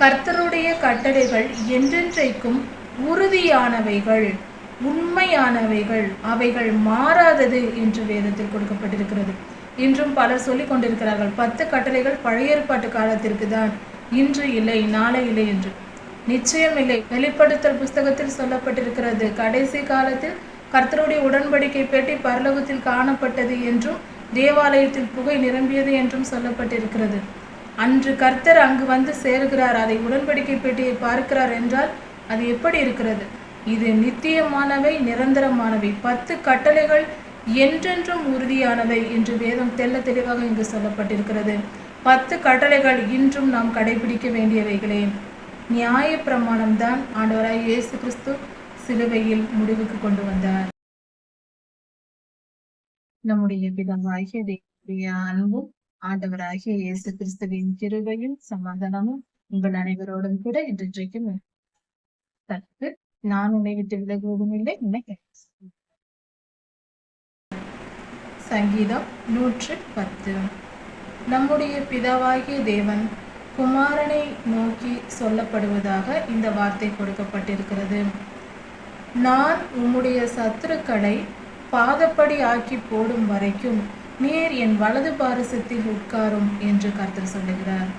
கர்த்தருடைய கட்டளைகள் என்றென்றைக்கும் உறுதியானவைகள் உண்மையானவைகள் அவைகள் மாறாதது என்று வேதத்தில் கொடுக்கப்பட்டிருக்கிறது. இன்றும் பலர் சொல்லிக் கொண்டிருக்கிறார்கள் பத்து கட்டளைகள் பழைய ஏற்பாட்டு காலத்திற்கு தான் இன்று இல்லை நாளை இல்லை என்று. நிச்சயம் இல்லை. வெளிப்படுத்தல் புஸ்தகத்தில் சொல்லப்பட்டிருக்கிறது கடைசி காலத்தில் கர்த்தருடைய உடன்படிக்கை பெட்டி பரலோகத்தில் காணப்பட்டது என்றும் தேவாலயத்தில் புகை நிரம்பியது என்றும் சொல்லப்பட்டிருக்கிறது. அன்று கர்த்தர் அங்கு வந்து சேருகிறார். அதை உடன்படிக்கை பெட்டியை பார்க்கிறார் என்றால் அது எப்படி இருக்கிறது? இது நித்தியமானவை நிரந்தரமானவை. பத்து கட்டளைகள் என்றென்றும் உறுதியானவை என்று வேதம் தெல்ல தெளிவாக இங்கு சொல்லப்பட்டிருக்கிறது. பத்து கட்டளைகள் இன்றும் நாம் கடைபிடிக்க வேண்டியவைகளே. நியாய பிரமாணம்தான் ஆண்டவராய் இயேசு கிறிஸ்து சிலுவையில் முடிவுக்கு கொண்டு வந்தார். நம்முடைய பிதாவாகிய அன்பும் ஆண்டவராகிய இயேசு கிறிஸ்துவின் கிருபையும் சமாதானமும் உங்கள் அனைவரோடும் கூட இன்றைக்கும் தற்கு. நான் உன்னை விட்டு விலகுவதும் இல்லை உன்னை சங்கீதம் நூற்று பத்து. நம்முடைய பிதாவாகிய தேவன் குமாரனை நோக்கி சொல்லப்படுவதாக இந்த வார்த்தை கொடுக்கப்பட்டிருக்கிறது. நான் உம்முடைய சத்துருக்களை பாதப்படி ஆக்கி போடும் வரைக்கும் நீர் என் வலது பாரசத்தில் உட்காரும் என்று கர்த்தர் சொல்லுகிறார்.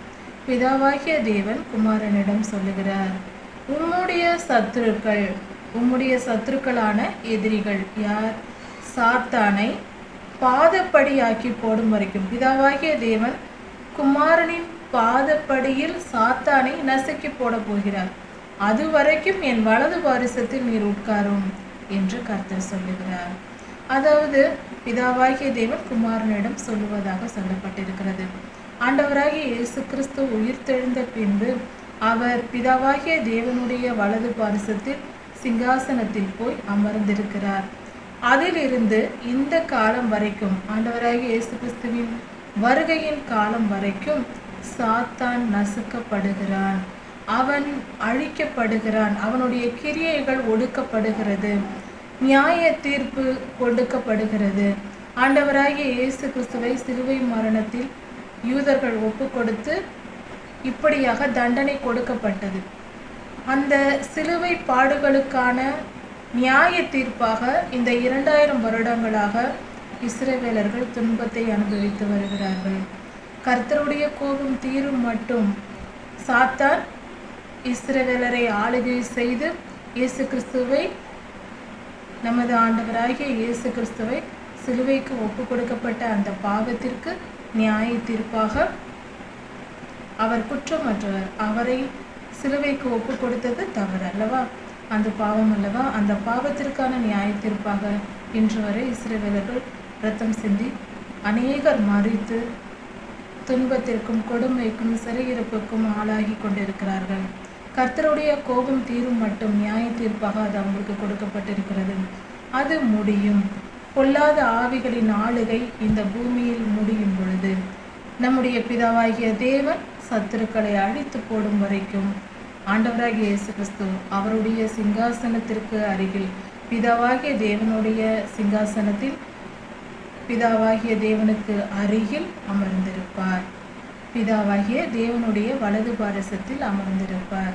பிதாவாகிய தேவன் குமாரனிடம் சொல்லுகிறார் உம்முடைய சத்துருக்கள் உம்முடைய சத்துருக்களான எதிரிகள் யார்? சாத்தானை பாதப்படியாக்கி போடும் வரைக்கும். பிதாவாகிய தேவன் குமாரனின் பாதப்படியில் சாத்தானை நசுக்கி போட போகிறார். அது வரைக்கும் என் வலது பாரிசத்தில் நீர் உட்காரும் என்று கர்த்தர் சொல்லுகிறார். அதாவது பிதாவாகிய தேவன் குமாரனிடம் சொல்லுவதாக சொல்லப்பட்டிருக்கிறது. ஆண்டவராகிய இயேசு கிறிஸ்து உயிர்த்தெழுந்த பின்பு அவர் பிதாவாகிய தேவனுடைய வலது பாரிசத்தில் சிங்காசனத்தில் போய் அமர்ந்திருக்கிறார். அதிலிருந்து இந்த காலம் வரைக்கும் ஆண்டவராகிய இயேசு கிறிஸ்துவின் வருகையின் காலம் வரைக்கும் சாத்தான் நசுக்கப்படுகிறான். அவன் அழிக்கப்படுகிறான். அவனுடைய கிரியைகள் ஒடுக்கப்படுகிறது. நியாய தீர்ப்பு கொடுக்கப்படுகிறது. ஆண்டவராகிய இயேசு கிறிஸ்துவை சிலுவை மரணத்தில் யூதர்கள் ஒப்பு கொடுத்து இப்படியாக தண்டனை கொடுக்கப்பட்டது. அந்த சிலுவை பாடுகளுக்கான நியாய தீர்ப்பாக இந்த இரண்டாயிரம் வருடங்களாக இஸ்ரேவேலர்கள் துன்பத்தை அனுபவித்து வருகிறார்கள். கர்த்தருடைய கோபம் தீரும் மட்டும் சாத்தான் இஸ்ரேவேலரை ஆளுகை செய்து இயேசு கிறிஸ்துவை நமது ஆண்டவராகிய இயேசு கிறிஸ்துவை சிலுவைக்கு ஒப்பு கொடுக்கப்பட்ட அந்த பாவத்திற்கு நியாய தீர்ப்பாக அவர் குற்றமற்றவர். அவரை சிலுவைக்கு ஒப்பு கொடுத்தது தவறு அல்லவா? அந்த பாவம் அல்லவா? அந்த பாவத்திற்கான நியாய தீர்ப்பாக இன்று வரை இஸ்ரேவேலர்கள் ரத்தம் சிந்தி அநேகர் மறித்து துன்பத்திற்கும் கொடுமைக்கும் சிறையிருப்புக்கும் ஆளாகி கொண்டிருக்கிறார்கள். கர்த்தருடைய கோபம் தீரும் மட்டும் நியாய தீர்ப்பாக அது அவங்களுக்கு கொடுக்கப்பட்டிருக்கிறது. அது முடியும். பொல்லாத ஆவிகளின் ஆளுகை இந்த பூமியில் முடியும் பொழுது நம்முடைய பிதாவாகிய தேவன் சத்துருக்களை அழித்து போடும் வரைக்கும் ஆண்டவராகிய இயேசு கிறிஸ்து அவருடைய சிங்காசனத்திற்கு அருகில் பிதாவாகிய தேவனுடைய சிங்காசனத்தில் பிதாவாகிய தேவனுக்கு அருகில் அமர்ந்திருப்பார். பிதாவாகிய தேவனுடைய வலது பாரசத்தில் அமர்ந்திருப்பார்.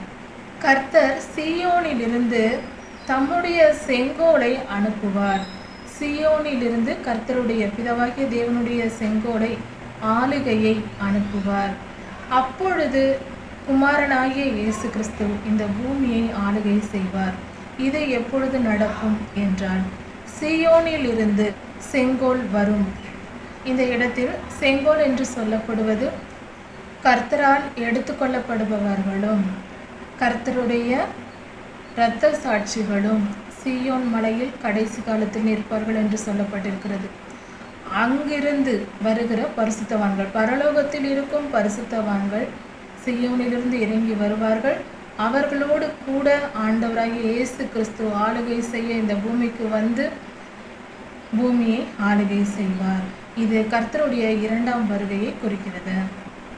கர்த்தர் சியோனிலிருந்து தம்முடைய செங்கோலை அனுப்புவார். சியோனிலிருந்து கர்த்தருடைய பிதாவாகிய தேவனுடைய செங்கோலை ஆளுகையை அனுப்புவார். அப்பொழுது குமாரனாகிய இயேசு கிறிஸ்து இந்த பூமியை ஆளுகை செய்வார். இது எப்பொழுது நடக்கும் என்றால் சியோனிலிருந்து செங்கோல் வரும். இந்த இடத்தில் செங்கோல் என்று சொல்லப்படுவது கர்த்தரால் எடுத்துக்கொள்ளப்படுபவர்களும் கர்த்தருடைய இரத்த சாட்சிகளும் சியோன் மலையில் கடைசி காலத்தில் நிற்பார்கள் என்று சொல்லப்பட்டிருக்கிறது. அங்கிருந்து வருகிற பரிசுத்தவான்கள் பரலோகத்தில் இருக்கும் பரிசுத்தவான்கள் சியோனிலிருந்து இறங்கி வருவார்கள். அவர்களோடு கூட ஆண்டவராகிய இயேசு கிறிஸ்து ஆளுகை செய்ய இந்த பூமிக்கு வந்து பூமியை ஆளுகை செய்வார். இது கர்த்தருடைய இரண்டாம் வருகையை குறிக்கிறது.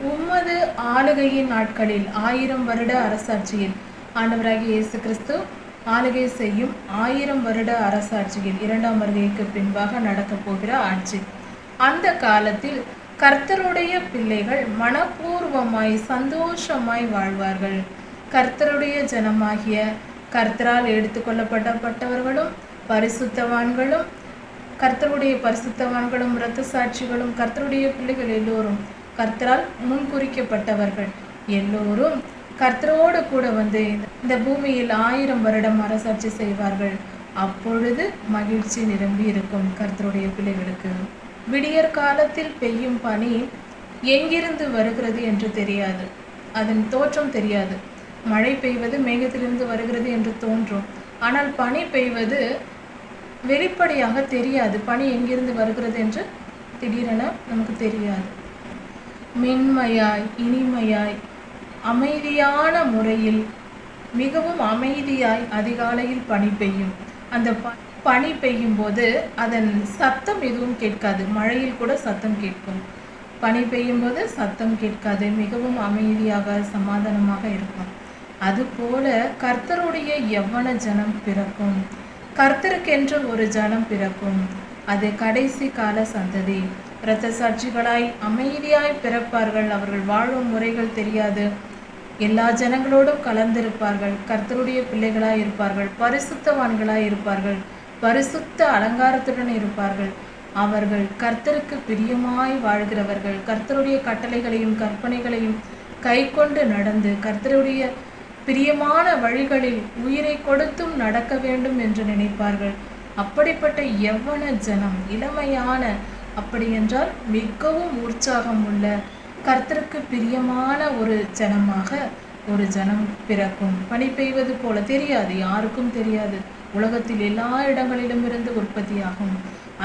உம்மது ஆளுகையின் நாட்களில் ஆயிரம் வருட அரசாட்சியில் ஆண்டவராகிய இயேசு கிறிஸ்து ஆளுகை செய்யும் ஆயிரம் வருட அரசாட்சியில் இரண்டாம் வருகைக்கு பின்பாக நடக்கப் போகிற ஆட்சி. அந்த காலத்தில் கர்த்தருடைய பிள்ளைகள் மனப்பூர்வமாய் சந்தோஷமாய் வாழ்வார்கள். கர்த்தருடைய ஜனமாகிய கர்த்தரால் எடுத்துக்கொள்ளப்பட்டப்பட்டவர்களும் பரிசுத்தவான்களும் கர்த்தருடைய பரிசுத்தவான்களும் இரத்த சாட்சிகளும் கர்த்தருடைய பிள்ளைகள் எல்லோரும் கர்த்தரால் முன்குறிக்கப்பட்டவர்கள். எல்லோரும் கர்த்தரோடு கூட வந்து இந்த பூமியில் ஆயிரம் வருடம் அரசாட்சி செய்வார்கள். அப்பொழுது மகிழ்ச்சி நிரம்பி இருக்கும் கர்த்தருடைய பிள்ளைகளுக்கு. விடியற் காலத்தில் பெய்யும் பனி எங்கிருந்து வருகிறது என்று தெரியாது. அதன் தோற்றம் தெரியாது. மழை பெய்வது மேகத்திலிருந்து வருகிறது என்று தோன்றும். ஆனால் பனி பெய்வது வெளிப்படையாக தெரியாது. பனி எங்கிருந்து வருகிறது என்று திடீரென நமக்கு தெரியாது. மென்மையாய் இனிமையாய் அமைதியான முறையில் மிகவும் அமைதியாய் அதிகாலையில் பனி பெய்யும். அந்த ப பனி பெய்யும் போது அதன் சத்தம் எதுவும் கேட்காது. மழையில் கூட சத்தம் கேட்கும். பனி பெய்யும் போது சத்தம் கேட்காது. மிகவும் அமைதியாக சமாதானமாக இருக்கும் அதுபோல கர்த்தருடைய எவ்வன ஜனம் பிறக்கும்? கர்த்தருக்கென்று ஒரு ஜனம் பிறக்கும். அது கடைசி கால சந்ததி. இரத்த சாட்சிகளாய் அமைதியாய் பிறப்பார்கள். அவர்கள் வாழும் முறைகள் தெரியாது. எல்லா ஜனங்களோடும் கலந்திருப்பார்கள். கர்த்தருடைய பிள்ளைகளாய் இருப்பார்கள். பரிசுத்தவான்களாய் இருப்பார்கள். பரிசுத்த அலங்காரத்துடன் இருப்பார்கள். அவர்கள் கர்த்தருக்கு பிரியமாய் வாழ்கிறவர்கள். கர்த்தருடைய கட்டளைகளையும் கற்பனைகளையும் கைக்கொண்டு நடந்து கர்த்தருடைய பிரியமான வழிகளில் உயிரை கொடுத்தும் நடக்க வேண்டும் என்று நினைப்பார்கள். அப்படிப்பட்ட எவ்வன ஜனம் இளமையான அப்படியென்றால் மிகவும் உற்சாகம் உள்ள கர்த்தருக்கு பிரியமான ஒரு ஜனமாக ஒரு ஜனம் பிறக்கும். பனி பெய்வது போல தெரியாது யாருக்கும் தெரியாது. உலகத்தில் எல்லா இடங்களிலும் இருந்து உற்பத்தியாகும்.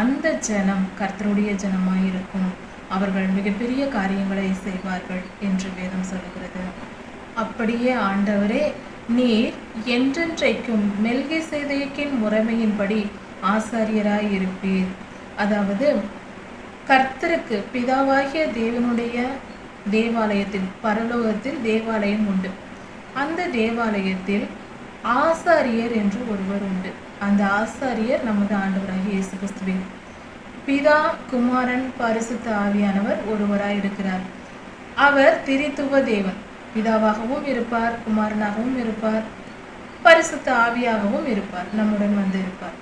அந்த ஜனம் கர்த்தருடைய ஜனமாயிருக்கும். அவர்கள் மிகப்பெரிய காரியங்களை செய்வார்கள் என்று வேதம் சொல்கிறது அப்படியே ஆண்டவரே நீர் என்றென்றைக்கும் மெல்கி சேதையக்கின் முறைமையின்படி ஆசாரியராய் இருப்பீர் அதாவது கர்த்தருக்கு பிதாவாகிய தேவனுடைய தேவாலயத்தில் பரலோகத்தில் தேவாலயம் உண்டு. அந்த தேவாலயத்தில் ஆசாரியர் என்று ஒருவர் உண்டு. அந்த ஆசாரியர் நமது ஆண்டவராக இயேசு கிறிஸ்துவின் பிதா குமாரன் பரிசுத்த ஆவியானவர் ஒருவராய் இருக்கிறார். அவர் திரித்துவ தேவன். பிதாவாகவும் இருப்பார் குமாரனாகவும் இருப்பார் பரிசுத்த ஆவியாகவும் இருப்பார் நம்முடன் வந்து இருப்பார்.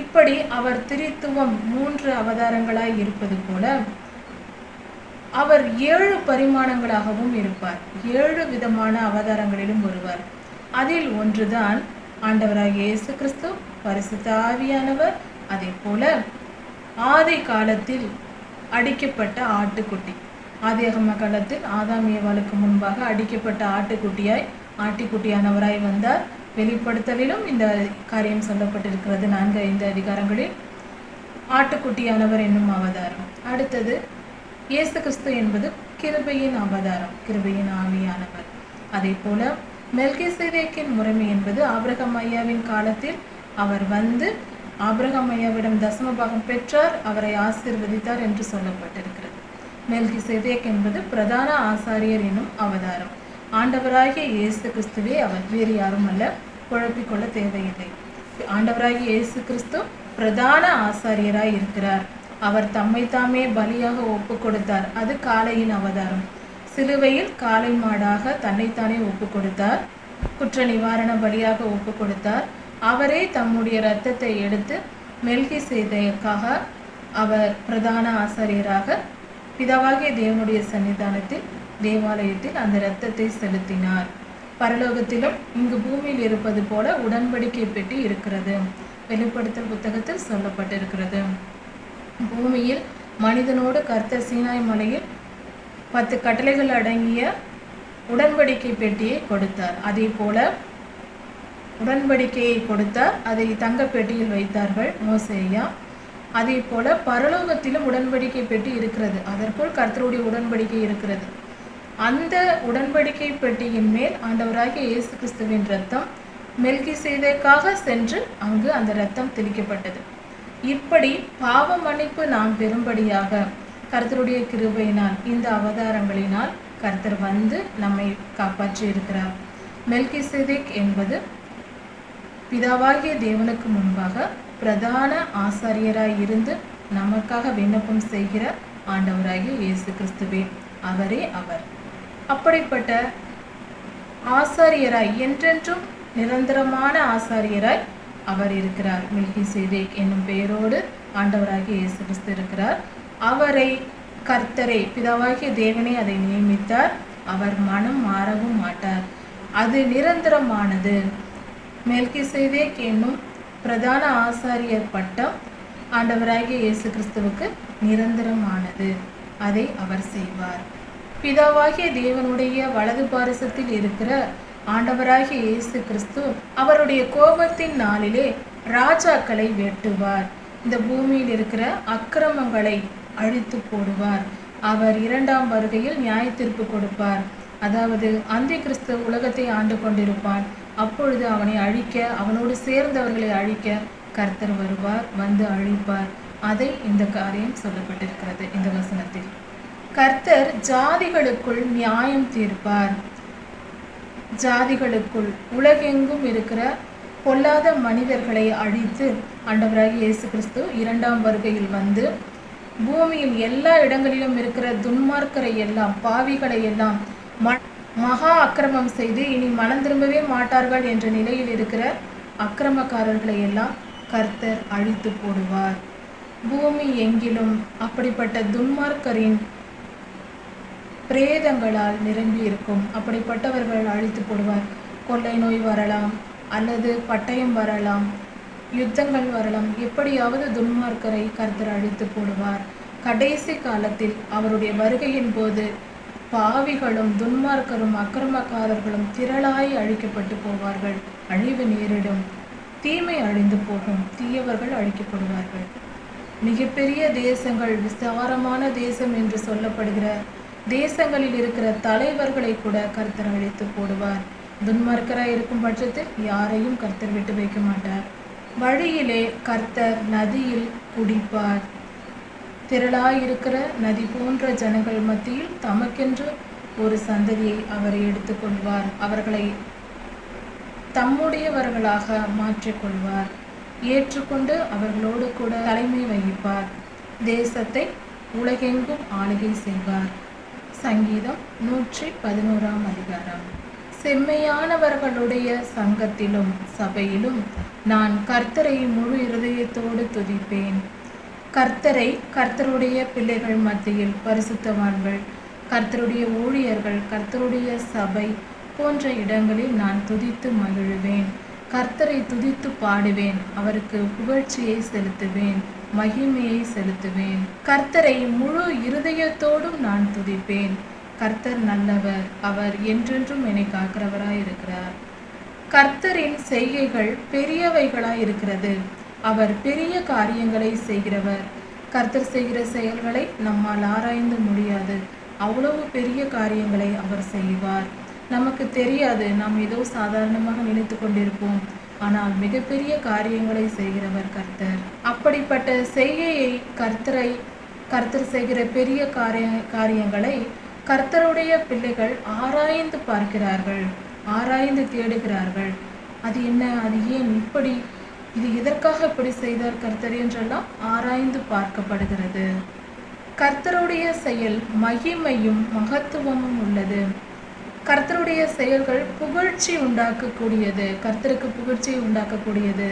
இப்படி அவர் திரித்துவம் மூன்று அவதாரங்களாய் இருப்பது போல அவர் ஏழு பரிமாணங்களாகவும் இருப்பார். ஏழு விதமான அவதாரங்களிலும் வருவார் அதில் ஒன்றுதான் ஆண்டவராக இயேசு கிறிஸ்து பரிசுத்தாவியானவர் அதே போல ஆதி காலத்தில் அடிக்கப்பட்ட ஆட்டுக்குட்டி. ஆதியாகம காலத்தில் ஆதாம் ஏவாளுக்கு முன்பாக அடிக்கப்பட்ட ஆட்டுக்குட்டியாய் ஆட்டுக்குட்டியானவராய் வந்தார். வெளிப்படுத்தலிலும் இந்த காரியம் சொல்லப்பட்டிருக்கிறது. நான்கு ஐந்து அதிகாரங்களில் ஆட்டுக்குட்டியானவர் என்னும் அவதாரம். அடுத்தது இயேசு கிறிஸ்து என்பது கிருபையின் அவதாரம் கிருபையின் ஆவியானவர். அதே போல மெல்கிசேதேக்கின் முறைமை என்பது ஆபிரகம் ஐயாவின் காலத்தில் அவர் வந்து ஆபிரகம் ஐயாவிடம் தசம பாகம் பெற்றார் அவரை ஆசீர்வதித்தார் என்று சொல்லப்பட்டிருக்கிறது. மெல்கிசேதேக் என்பது பிரதான ஆசாரியர் என்னும் அவதாரம். ஆண்டவராகிய இயேசு கிறிஸ்துவே அவர் வேறு யாரும் அல்ல. குழப்பிக்கொள்ள தேவையில்லை. ஆண்டவராகிய இயேசு கிறிஸ்து பிரதான ஆசாரியராய் இருக்கிறார். அவர் தம்மை தாமே பலியாக ஒப்பு கொடுத்தார் அது காளையின் அவதாரம். சிலுவையில் காளை மாடாக தன்னைத்தானே ஒப்பு கொடுத்தார் குற்ற நிவாரண பலியாக ஒப்பு கொடுத்தார் அவரே தம்முடைய இரத்தத்தை எடுத்து மெல்கி செய்ததற்காக அவர் பிரதான ஆசாரியராக பிதாவாகிய தேவனுடைய சன்னிதானத்தில் தேவாலயத்தில் அந்த இரத்தத்தை செலுத்தினார். பரலோகத்திலும் இங்கு பூமியில் இருப்பது போல உடன்படிக்கை பெட்டி இருக்கிறது. வெளிப்படுத்தல் புத்தகத்தில் சொல்லப்பட்டிருக்கிறது. பூமியில் மனிதனோடு கர்த்தர் சீனாய் மலையில் பத்து கட்டளைகள் அடங்கிய உடன்படிக்கை பெட்டியை கொடுத்தார். அதே போல உடன்படிக்கையை கொடுத்தார். அதை தங்க பெட்டியில் வைத்தார்கள் மோசேயா. அதே போல பரலோகத்திலும் உடன்படிக்கை பெட்டி இருக்கிறது. அதற்குள் கர்த்தருடைய உடன்படிக்கை இருக்கிறது. அந்த உடன்படிக்கை பெட்டியின் மேல் ஆண்டவராகிய இயேசு கிறிஸ்துவின் ரத்தம் மெல்கி செய்ததற்காக சென்று அங்கு அந்த ரத்தம் தெளிக்கப்பட்டது. இப்படி பாவ மன்னிப்பு நாம் பெறும்படியாக கர்த்தருடைய கிருபையினால் இந்த அவதாரங்களினால் கர்த்தர் வந்து நம்மை காப்பாற்றி இருக்கிறார். மெல்கிசேதேக் என்பது பிதாவாகிய தேவனுக்கு முன்பாக பிரதான ஆசாரியராய் இருந்து நமக்காக விண்ணப்பம் செய்கிற ஆண்டவராகிய இயேசு கிறிஸ்துவே அவரே அவர். அப்படிப்பட்ட ஆசாரியராய் என்றென்றும் நிரந்தரமான ஆசாரியராய் அவர் இருக்கிறார். மில்கி சேதேக் என்னும் பெயரோடு ஆண்டவராகிய இயேசு கிறிஸ்து இருக்கிறார். அவரை கர்த்தரை பிதாவாகிய தேவனே அதை நியமித்தார். அவர் மனம் மாறவும் மாட்டார். அது நிரந்தரமானது. மெல்கி செய்தேக் என்னும் பிரதான ஆசாரியர் பட்டம் ஆண்டவராகிய இயேசு கிறிஸ்துவுக்கு நிரந்தரமானது. அதை அவர் செய்வார். பிதாவாகிய தேவனுடைய வலது பாரசத்தில் இருக்கிற ஆண்டவராகிய இயேசு கிறிஸ்து அவருடைய கோபத்தின் நாளிலே ராஜாக்களை வெட்டுவார். இந்த பூமியில் இருக்கிற அக்கிரமங்களை அழித்து போடுவார். அவர் இரண்டாம் வருகையில் நியாய தீர்ப்பு கொடுப்பார். அதாவது அந்தி கிறிஸ்து உலகத்தை ஆண்டு கொண்டிருப்பான். அப்பொழுது அவனை அழிக்க அவனோடு சேர்ந்தவர்களை அழிக்க கர்த்தர் வருவார் வந்து அழிப்பார். அதை இந்த காரியம் சொல்லப்பட்டிருக்கிறது. இந்த வசனத்தில். கர்த்தர் ஜாதிகளுக்குள் நியாயம் தீர்ப்பார். ஜாதிகளுக்குள் உலகெங்கும் இருக்கிற பொல்லாத மனிதர்களை அழித்து ஆண்டவராக இயேசு கிறிஸ்து இரண்டாம் வருகையில் வந்து பூமியில் எல்லா இடங்களிலும் இருக்கிற துன்மார்க்கரை எல்லாம் பாவிகளை எல்லாம் ம- மகா அக்கிரமம் செய்து இனி மனம் திரும்பவே மாட்டார்கள் என்ற நிலையில் இருக்கிற அக்கிரமக்காரர்களை எல்லாம் கர்த்தர் அழித்து போடுவார். பூமி எங்கிலும் அப்படிப்பட்ட துன்மார்க்கரின் பிரேதங்களால் நிரம்பி இருக்கும் அப்படிப்பட்டவர்கள் அழித்து போடுவார். கொள்ளை நோய் வரலாம் அல்லது பட்டயம் வரலாம். யுத்தங்கள் வரலாம். எப்படியாவது துன்மார்க்கரை கர்த்தர் அழித்து போடுவார். கடைசி காலத்தில் அவருடைய வருகையின் போது பாவிகளும் துன்மார்க்கரும் அக்கிரமக்காரர்களும் திரளாய் அழிக்கப்பட்டு போவார்கள். அழிவு நேரிடும். தீமை அழிந்து போகும். தீயவர்கள் அழிக்கப்படுவார்கள் மிகப்பெரிய தேசங்கள் விஸ்தாரமான தேசம் என்று சொல்லப்படுகிற தேசங்களில் இருக்கிற தலைவர்களை கூட கர்த்தர் அழைத்து போடுவார். துன்மார்க்கராக இருக்கும் பட்சத்தில் யாரையும் கர்த்தர் விட்டு வைக்க மாட்டார். வழியிலே கர்த்தர் நதியில் குடிப்பார். திரளாயிருக்கிற நதி போன்ற ஜனங்கள் மத்தியில் தமக்கென்று ஒரு சந்ததியை அவர் எடுத்துக்கொள்வார் அவர்களை தம்முடையவர்களாக மாற்றிக்கொள்வார் ஏற்றுக்கொண்டு அவர்களோடு கூட தலைமை வகிப்பார். தேசத்தை உலகெங்கும் ஆளுகை செய்வார். சங்கீதம் நூற்றி பதினோராம் அதிகாரம். செம்மையானவர்களுடைய சங்கத்திலும் சபையிலும் நான் கர்த்தரை முழு இருதயத்தோடு துதிப்பேன். கர்த்தரை கர்த்தருடைய பிள்ளைகள் மத்தியில் பரிசுத்தவான்கள் கர்த்தருடைய ஊழியர்கள் கர்த்தருடைய சபை போன்ற இடங்களில் நான் துதித்து மகிழுவேன். கர்த்தரை துதித்து பாடுவேன். அவருக்கு புகழ்ச்சியை செலுத்துவேன். மகிமையை செலுத்துவேன். கர்த்தரை முழு இருதயத்தோடும் நான் துதிப்பேன். கர்த்தர் நல்லவர். அவர் என்றென்றும் என்னை காக்கிறவராய் இருக்கிறார் கர்த்தரின் செய்கைகள் பெரியவைகளாய் இருக்கிறது அவர் பெரிய காரியங்களை செய்கிறவர். கர்த்தர் செய்கிற செயல்களை நம்மால் ஆராய்ந்து முடியாது. அவ்வளவு பெரிய காரியங்களை அவர் செய்வார். நமக்கு தெரியாது. நாம் ஏதோ சாதாரணமாக நினைத்து கொண்டிருப்போம். ஆனால் மிகப்பெரிய காரியங்களை செய்கிறவர் கர்த்தர். அப்படிப்பட்ட செய்கையை கர்த்தரை கர்த்தர் செய்கிற பெரிய காரிய காரியங்களை கர்த்தருடைய பிள்ளைகள் ஆராய்ந்து பார்க்கிறார்கள். ஆராய்ந்து தேடுகிறார்கள். அது என்ன? அது ஏன் இப்படி இது எதற்காக இப்படி செய்தார் கர்த்தர் என்றெல்லாம் ஆராய்ந்து பார்க்கப்படுகிறது. கர்த்தருடைய செயல் மகிமையும் மகத்துவமும் உள்ளது. கர்த்தருடைய செயல்கள் புகழ்ச்சி உண்டாக்கக்கூடியது. கர்த்தருக்கு புகழ்ச்சியை உண்டாக்கக்கூடியது.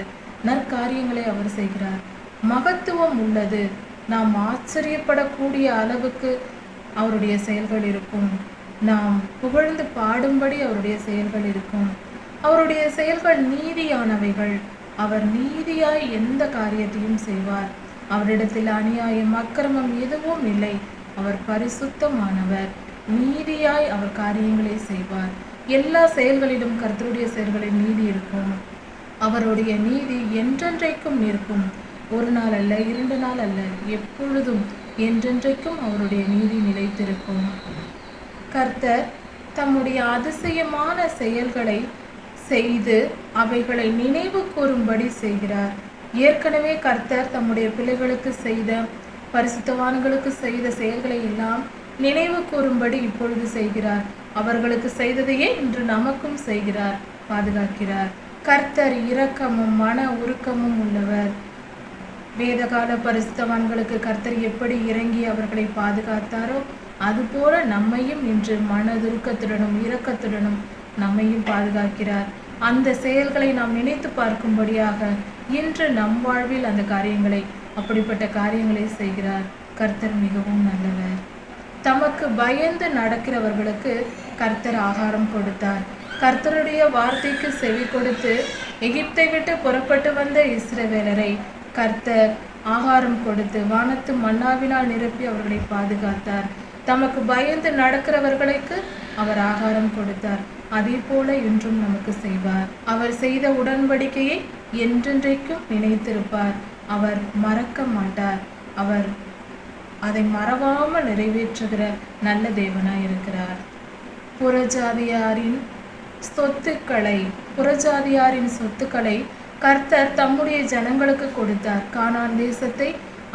நற்காரியங்களை அவர் செய்கிறார். மகத்துவம் உள்ளது. நாம் ஆச்சரியப்படக்கூடிய அளவுக்கு அவருடைய செயல்கள் இருக்கும். நாம் புகழ்ந்து பாடும்படி அவருடைய செயல்கள் இருக்கும். அவருடைய செயல்கள் நீதியானவைகள். அவர் நீதியாய் எந்த காரியத்தையும் செய்வார். அவரிடத்தில் அநியாயம் அக்கிரமம் எதுவும் இல்லை. அவர் பரிசுத்தமானவர். நீதியாய் அவர் காரியங்களை செய்வார். எல்லா செயல்களிலும் கர்த்தருடைய செயல்களில் நீதி இருக்கும். அவருடைய நீதி என்றென்றைக்கும் நிற்கும். ஒரு நாள் அல்ல இரண்டு நாள் அல்ல எப்பொழுதும் என்றென்றைக்கும் அவருடைய நீதி நிலைத்திருக்கும். கர்த்தர் தம்முடைய அதிசயமான செயல்களை செய்து அவைகளை நினைவு கூறும்படி செய்கிறார். ஏற்கனவே கர்த்தர் தம்முடைய பிள்ளைகளுக்கு செய்த பரிசுத்தவான்களுக்கு செய்த செயல்களை எல்லாம் நினைவு கூறும்படி இப்பொழுது செய்கிறார். அவர்களுக்கு செய்ததையே இன்று நமக்கும் செய்கிறார் பாதுகாக்கிறார். கர்த்தர் இரக்கமும் மன உருக்கமும் உள்ளவர். வேதகால பரிசுத்தவான்களுக்கு கர்த்தர் எப்படி இறங்கி அவர்களை பாதுகாத்தாரோ அதுபோல நம்மையும் இன்று மனதுருக்கத்துடனும் இரக்கத்துடனும் நம்மையும் பாதுகாக்கிறார். அந்த செயல்களை நாம் நினைத்து பார்க்கும்படியாக இன்று நம் வாழ்வில் அந்த காரியங்களை அப்படிப்பட்ட காரியங்களை செய்கிறார். கர்த்தர் மிகவும் நல்லவர். தமக்கு பயந்து நடக்கிறவர்களுக்கு கர்த்தர் ஆகாரம் கொடுத்தார். கர்த்தருடைய வார்த்தைக்கு செவி கொடுத்து எகிப்தை விட்டு புறப்பட்டு வந்த இஸ்ரவேலரை கர்த்தர் ஆகாரம் கொடுத்து வானத்து மன்னாவினால் நிரப்பி அவர்களை பாதுகாத்தார். தமக்கு பயந்து நடக்கிறவர்களுக்கு அவர் ஆகாரம் கொடுத்தார். அதே போல இன்றும் நமக்கு செய்வார். அவர் செய்த உடன்படிக்கையை என்றென்றைக்கும் நினைத்திருப்பார். அவர் மறக்க மாட்டார். அவர் அதை மறவாமல் நிறைவேற்றுகிற நல்ல தேவனாய் இருக்கிறார். புறஜாதியாரின் சொத்துக்களை புறஜாதியாரின் சொத்துக்களை கர்த்தர் தம்முடைய ஜனங்களுக்கு கொடுத்தார். கானான் தேசத்தை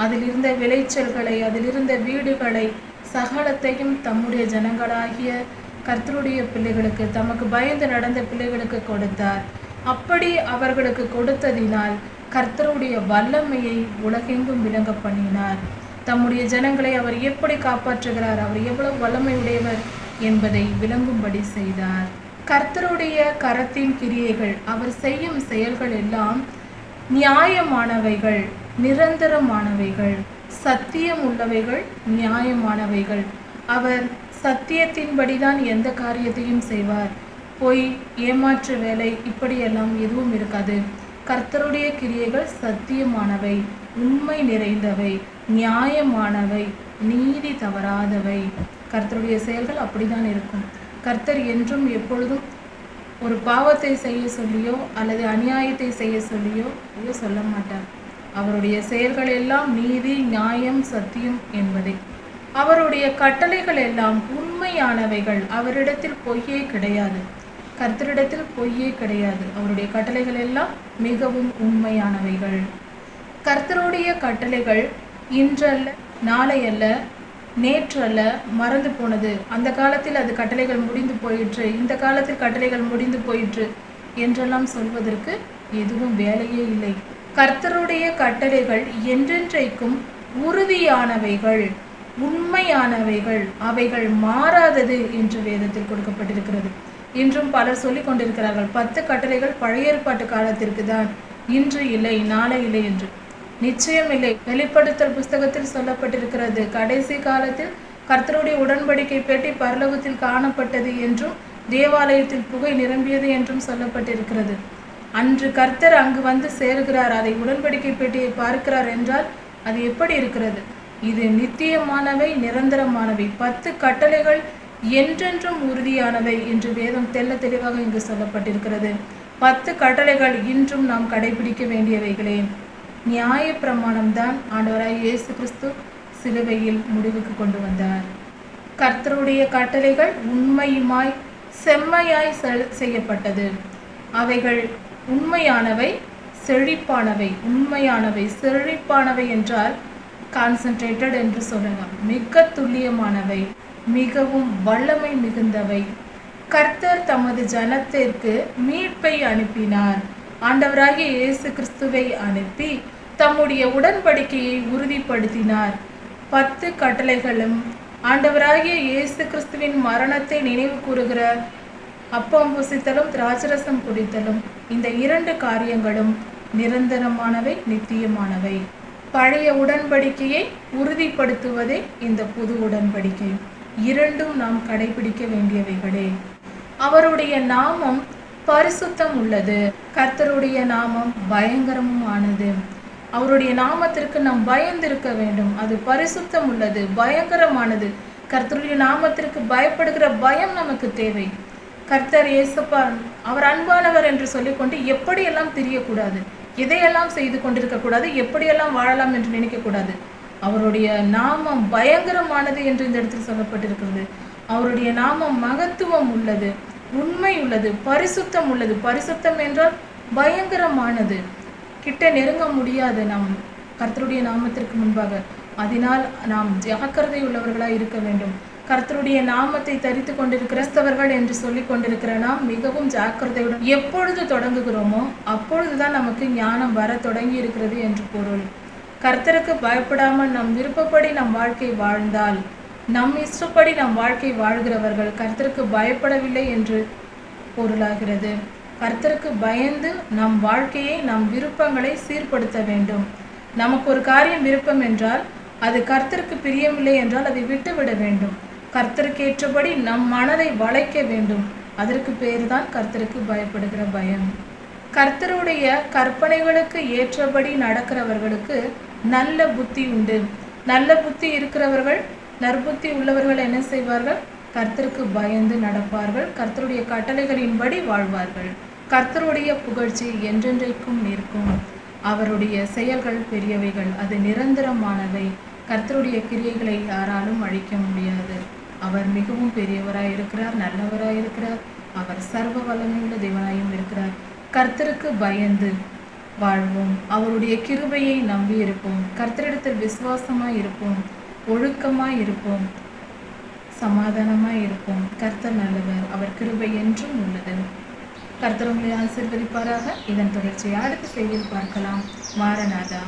அதிலிருந்த விளைச்சல்களை அதிலிருந்த வீடுகளை சகலத்தையும் தம்முடைய ஜனங்களாகிய கர்த்தருடைய பிள்ளைகளுக்கு தமக்கு பயந்து நடந்த பிள்ளைகளுக்கு கொடுத்தார். அப்படி அவர்களுக்கு கொடுத்ததினால் கர்த்தருடைய வல்லமையை உலகெங்கும் விளங்க பண்ணினார். தம்முடைய ஜனங்களை அவர் எப்படி காப்பாற்றுகிறார்? அவர் எவ்வளவு வல்லமை உடையவர் என்பதை விளங்கும்படி செய்தார். கர்த்தருடைய கரத்தின் கிரியைகள் அவர் செய்யும் செயல்கள் எல்லாம் நியாயமானவைகள் நிரந்தரமானவைகள் சத்தியம் உள்ளவைகள் நியாயமானவைகள். அவர் சத்தியத்தின்படிதான் எந்த காரியத்தையும் செய்வார். பொய் ஏமாற்று வேலை இப்படியெல்லாம் எதுவும் இருக்காது. கர்த்தருடைய கிரியைகள் சத்தியமானவை உண்மை நிறைந்தவை நியாயமானவை நீதி தவறாதவை. கர்த்தருடைய செயல்கள் அப்படிதான் இருக்கும். கர்த்தர் என்றும் எப்பொழுதும் ஒரு பாவத்தை செய்ய சொல்லியோ அல்லது அநியாயத்தை செய்ய சொல்லியோ ஐயோ சொல்ல மாட்டார். அவருடைய செயல்கள் எல்லாம் நீதி நியாயம் சத்தியம் என்பதே. அவருடைய கட்டளைகள் எல்லாம் உண்மையானவைகள். அவரிடத்தில் பொய்யே கிடையாது. கர்த்தரிடத்தில் பொய்யே கிடையாது. அவருடைய கட்டளைகள் எல்லாம் மிகவும் உண்மையானவைகள். கர்த்தருடைய கட்டளைகள் இன்றல்ல நாளை அல்ல நேற்றல்ல மறந்து போனது. அந்த காலத்தில் அது கட்டளைகள் முடிந்து போயிற்று. இந்த காலத்தில் கட்டளைகள் முடிந்து போயிற்று என்றெல்லாம் சொல்வதற்கு எதுவும் வேலையே இல்லை. கர்த்தருடைய கட்டளைகள் என்றென்றைக்கும் உறுதியானவைகள் உண்மையானவைகள். அவைகள் மாறாதது என்று வேதத்தில் கொடுக்கப்பட்டிருக்கிறது. இன்றும் பலர் சொல்லிக் கொண்டிருக்கிறார்கள் பத்து கட்டளைகள் பழைய ஏற்பாட்டு காலத்திற்கு தான் இன்று இல்லை நாளை இல்லை என்று. நிச்சயம் இல்லை. வெளிப்படுத்தல் புஸ்தகத்தில் சொல்லப்பட்டிருக்கிறது கடைசி காலத்தில் கர்த்தருடைய உடன்படிக்கை பெட்டி பரலோகத்தில் காணப்பட்டது என்றும் தேவாலயத்தில் புகை நிரம்பியது என்றும் சொல்லப்பட்டிருக்கிறது. அன்று கர்த்தர் அங்கு வந்து சேருகிறார் அதை உடன்படிக்கை பெட்டியை பார்க்கிறார் என்றால் அது எப்படி இருக்கிறது? இது நித்தியமானவை நிரந்தரமானவை. பத்து கட்டளைகள் என்றென்றும் உறுதியானவை என்று வேதம் தெல்ல தெளிவாக இங்கு சொல்லப்பட்டிருக்கிறது. பத்து கட்டளைகள் இன்றும் நாம் கடைபிடிக்க வேண்டியவைகளே. நியாய பிரமாணம்தான் ஆண்டவராய் இயேசு கிறிஸ்து சிலுவையில் முடிவுக்கு கொண்டு வந்தார். கர்த்தருடைய கட்டளைகள் உண்மையுமாய் செம்மையாய் செய்யப்பட்டது. அவைகள் உண்மையானவை செழிப்பானவை. உண்மையானவை செழிப்பானவை என்றால் கான்சன்ட்ரேட்டட் என்று சொல்லலாம். மிக துல்லியமானவை. மிகவும் வல்லமை மிகுந்தவை. கர்த்தர் தமது ஜனத்திற்கு மீட்பை அனுப்பினார். ஆண்டவராகிய இயேசு கிறிஸ்துவை அனுப்பி தம்முடைய உடன்படிக்கையை உறுதிப்படுத்தினார். பத்து கட்டளைகளும் ஆண்டவராகிய இயேசு கிறிஸ்துவின் மரணத்தை நினைவு கூறுகிற அப்பம் புசித்தலும் திராட்சரசம் குடித்தலும் இந்த இரண்டு காரியங்களும் நிரந்தரமானவை நித்தியமானவை. பழைய உடன்படிக்கையை உறுதிப்படுத்துவதே இந்த புது உடன்படிக்கை. இரண்டும் நாம் கடைபிடிக்க வேண்டியவைகளே. அவருடைய நாமம் பரிசுத்தம் உள்ளது கர்த்தருடைய நாமம் பயங்கரமும் ஆனது அவருடைய நாமத்திற்கு நாம் பயந்திருக்க வேண்டும். அது பரிசுத்தம் உள்ளது பயங்கரமானது. கர்த்தருடைய நாமத்திற்கு பயப்படுகிற பயம் நமக்கு தேவை. கர்த்தர் இயேசுப்பா அவர் அன்பானவர் என்று சொல்லிக்கொண்டு எப்படியெல்லாம் தெரியக்கூடாது எதையெல்லாம் செய்து கொண்டிருக்கக்கூடாது எப்படியெல்லாம் வாழலாம் என்று நினைக்கக்கூடாது அவருடைய நாமம் பயங்கரமானது என்று இந்த இடத்தில் சொல்லப்பட்டிருக்கிறது. அவருடைய நாமம் மகத்துவம் உள்ளது உண்மை உள்ளது பரிசுத்தம் உள்ளது. பரிசுத்தம் என்றால் பயங்கரமானது. கிட்ட நெருங்க முடியாது நாம் கர்த்தருடைய நாமத்திற்கு முன்பாக. அதனால் நாம் ஜாக்கிரதை உள்ளவர்களாக இருக்க வேண்டும். கர்த்தருடைய நாமத்தை தரித்து கொண்டிருக்கிற கிறிஸ்தவர்கள் என்று சொல்லிக் கொண்டிருக்கிற நாம் மிகவும் ஜாக்கிரதையுடன் எப்பொழுது தொடங்குகிறோமோ அப்பொழுதுதான் நமக்கு ஞானம் வர தொடங்கி இருக்கிறது என்று பொருள். கர்த்தருக்கு பயப்படாமல் நம் விருப்பப்படி நம் வாழ்க்கை வாழ்ந்தால் நம் இஷ்டப்படி நம் வாழ்க்கை வாழ்கிறவர்கள் கர்த்தருக்கு பயப்படவில்லை என்று பொருளாகிறது. கர்த்தருக்கு பயந்து நம் வாழ்க்கையை நம் விருப்பங்களை சீர்படுத்த வேண்டும். நமக்கு ஒரு காரியம் விருப்பம் என்றால் அது கர்த்தருக்கு பிரியமில்லை என்றால் அதை விட்டுவிட வேண்டும். கர்த்தருக்கு ஏற்றபடி நம் மனதை வளைக்க வேண்டும். அதற்கு பேர்தான் கர்த்தருக்கு பயப்படுகிற பயம். கர்த்தருடைய கற்பனைகளுக்கு ஏற்றபடி நடக்கிறவர்களுக்கு நல்ல புத்தி உண்டு. நல்ல புத்தி இருக்கிறவர்கள் நற்புத்தி உள்ளவர்கள் என்ன செய்வார்கள்? கர்த்தருக்கு பயந்து நடப்பார்கள். கர்த்தருடைய கட்டளைகளின்படி வாழ்வார்கள். கர்த்தருடைய புகழ்ச்சி என்றென்றைக்கும் நிற்கும். அவருடைய செயல்கள் பெரியவைகள் அது நிரந்தரமானவை. கர்த்தருடைய கிரியைகளை யாராலும் அழிக்க முடியாது. அவர் மிகவும் பெரியவராய் இருக்கிறார் நல்லவராய் இருக்கிறார். அவர் சர்வ வல்லமையுள்ள தேவனாயும் இருக்கிறார். கர்த்தருக்கு பயந்து வாழ்வோம். அவருடைய கிருபையை நம்பி இருப்போம் கர்த்தரிடத்தில் விசுவாசமாக இருப்போம். ஒழுக்கமாக இருப்போம். சமாதானமாக இருப்போம். கர்த்தர் நல்லவர். அவர் கிருபை என்றும் உள்ளது. கர்த்தர் உங்களை ஆசிர்வதிப்பாராக. இதன் தொடர்ச்சியை அடுத்த செய்தியில் பார்க்கலாம். மாரநாதா.